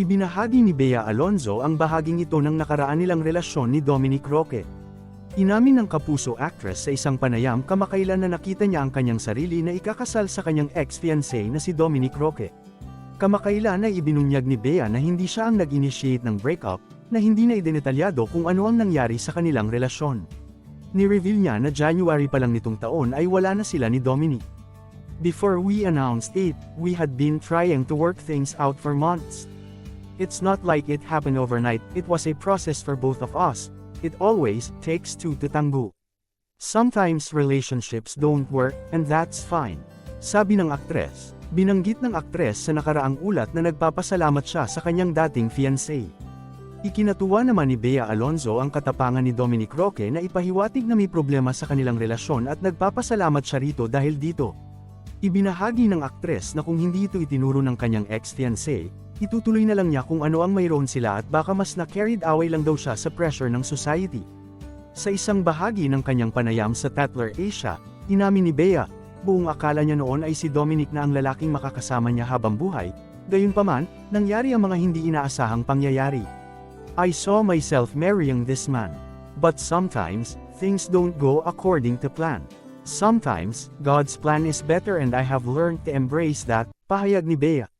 Ibinahagi ni Bea Alonzo ang bahaging ito ng nakaraan nilang relasyon ni Dominic Roque. Inamin ng kapuso actress sa isang panayam kamakailan na nakita niya ang kanyang sarili na ikakasal sa kanyang ex-fiancé na si Dominic Roque. Kamakailan ay ibinunyag ni Bea na hindi siya ang nag-initiate ng breakup, na hindi na idinetalyado kung ano ang nangyari sa kanilang relasyon. Ni-reveal niya na January pa lang nitong taon ay wala na sila ni Dominic. Before we announced it, we had been trying to work things out for months. It's not like it happened overnight, it was a process for both of us. It always takes two to tango. Sometimes relationships don't work, and that's fine. Sabi ng aktres, binanggit ng aktres sa nakaraang ulat na nagpapasalamat siya sa kanyang dating fiancé. Ikinatuwa naman ni Bea Alonzo ang katapangan ni Dominic Roque na ipahiwatig na may problema sa kanilang relasyon at nagpapasalamat siya rito dahil dito. Ibinahagi ng aktres na kung hindi ito itinuro ng kanyang ex-fiancé, itutuloy na lang niya kung ano ang mayroon sila at baka mas na-carried away lang daw siya sa pressure ng society. Sa isang bahagi ng kanyang panayam sa Tatler Asia, inamin ni Bea, buong akala niya noon ay si Dominic na ang lalaking makakasama niya habang buhay, gayunpaman, nangyari ang mga hindi inaasahang pangyayari. I saw myself marrying this man. But sometimes, things don't go according to plan. Sometimes, God's plan is better and I have learned to embrace that, pahayag ni Bea.